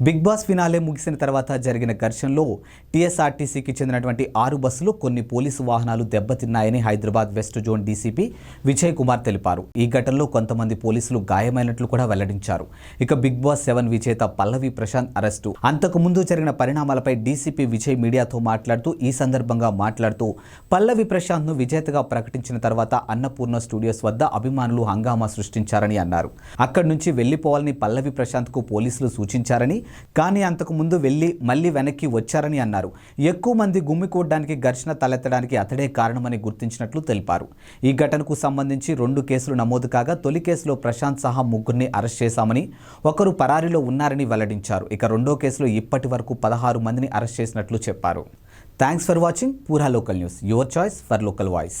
Bigg Boss finale ముగిసిన తర్వాత జరిగిన ఘర్షణలో టీఎస్ఆర్టీసీకి చెందినటువంటి ఆరు బస్సులు కొన్ని పోలీసు వాహనాలు దెబ్బతిన్నాయని Hyderabad west zone DCP Vijay Kumar తెలిపారు. ఈ ఘటనలో కొంతమంది పోలీసులు గాయమైనట్లు కూడా వెల్లడించారు. ఇక బిగ్ బాస్ సెవెన్ విజేత పల్లవి ప్రశాంత్ అరెస్టు. అంతకుముందు జరిగిన పరిణామాలపై డీసీపీ విజయ్ మీడియాతో మాట్లాడుతూ ఈ సందర్భంగా మాట్లాడుతూ పల్లవి ప్రశాంత్ను విజేతగా ప్రకటించిన తర్వాత అన్నపూర్ణ స్టూడియోస్ వద్ద అభిమానులు హంగామా సృష్టించారని అన్నారు. అక్కడి నుంచి వెళ్ళిపోవాలని పల్లవి ప్రశాంత్కు పోలీసులు సూచించారని కానీ అంతకు ముందు మళ్ళీ వెనక్కి వచ్చారని అన్నారు. ఎక్కువ మంది గుమ్మికూడడానికి ఘర్షణ తలెత్తడానికి అతడే కారణమని గుర్తించినట్లు తెలిపారు. ఈ ఘటనకు సంబంధించి రెండు కేసులు నమోదు కాగా తొలి కేసులో ప్రశాంత్ సహా ముగ్గురిని అరెస్ట్ చేశామని ఒకరు పరారీలో ఉన్నారని వెల్లడించారు. ఇక రెండో కేసులో ఇప్పటి వరకు పదహారు మందిని అరెస్ట్ చేసినట్లు చెప్పారు. Thanks for watching Pura local news your choice for local voice